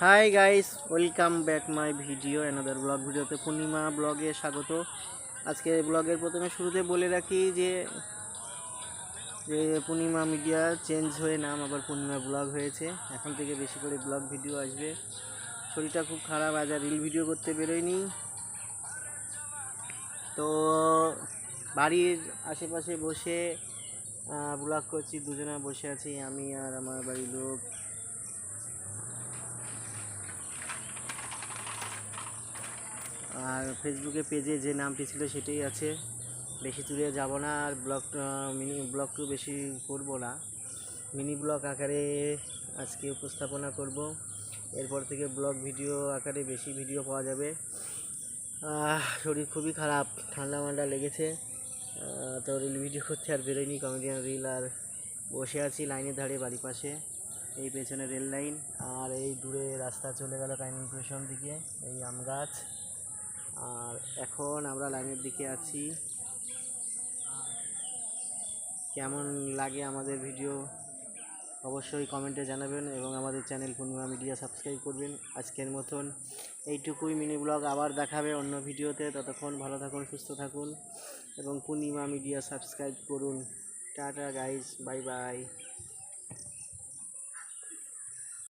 Hi guys welcome back my video another vlog ভিডিওতে পূর্ণিমা ব্লগে স্বাগত। আজকে ব্লগের প্রথমে শুরুতে বলে রাখি যে যে পূর্ণিমা মিডিয়া চেঞ্জ হয়ে নাম আবার পূর্ণিমা ব্লগ হয়েছে। এখন থেকে বেশি করে ব্লগ ভিডিও আসবে। শরীরটা খুব খারাপ, আজ আর রিল ভিডিও করতে বেরোয়নি। তো, বাড়ির আশেপাশে বসে ব্লগ করছি, দুজনে বসে আছি, আমি আর আমার বাড়ির আর ফেসবুকে পেজে যে নামটি ছিল সেটাই আছে। বেশি দূরে যাব না আর ব্লগ মিনি ব্লগটু বেশি করব না। মিনি ব্লগ আকারে আজকে উপস্থাপনা করব। এরপর থেকে ব্লগ ভিডিও আকারে বেশি ভিডিও পাওয়া যাবে। শরীর খুবই খারাপ, ঠান্ডা মান্ডা লেগেছে। তো রিল ভিডিও করতে আর বেরোয়নি কমেডিয়ান রিল আর বসে আছি লাইনের ধারে বাড়ির পাশে। এই পেছনে রেল লাইন আর এই দূরে রাস্তা চলে গেল কাইন পেছন দিকে, এই আম গাছ। আর এখন আমরা লাইনের দিকে আছি। কেমন লাগে আমাদের ভিডিও? অবশ্যই কমেন্টে জানাবেন এবং আমাদের চ্যানেল পূর্ণিমা মিডিয়া সাবস্ক্রাইব করবেন। আজকের মতন এইটুকুই মিনি ব্লগ। আবার দেখাবে অন্য ভিডিওতে। ততক্ষণ ভালো থাকুন, সুস্থ থাকুন এবং পূর্ণিমা মিডিয়া সাবস্ক্রাইব করুন। Tata guys bye bye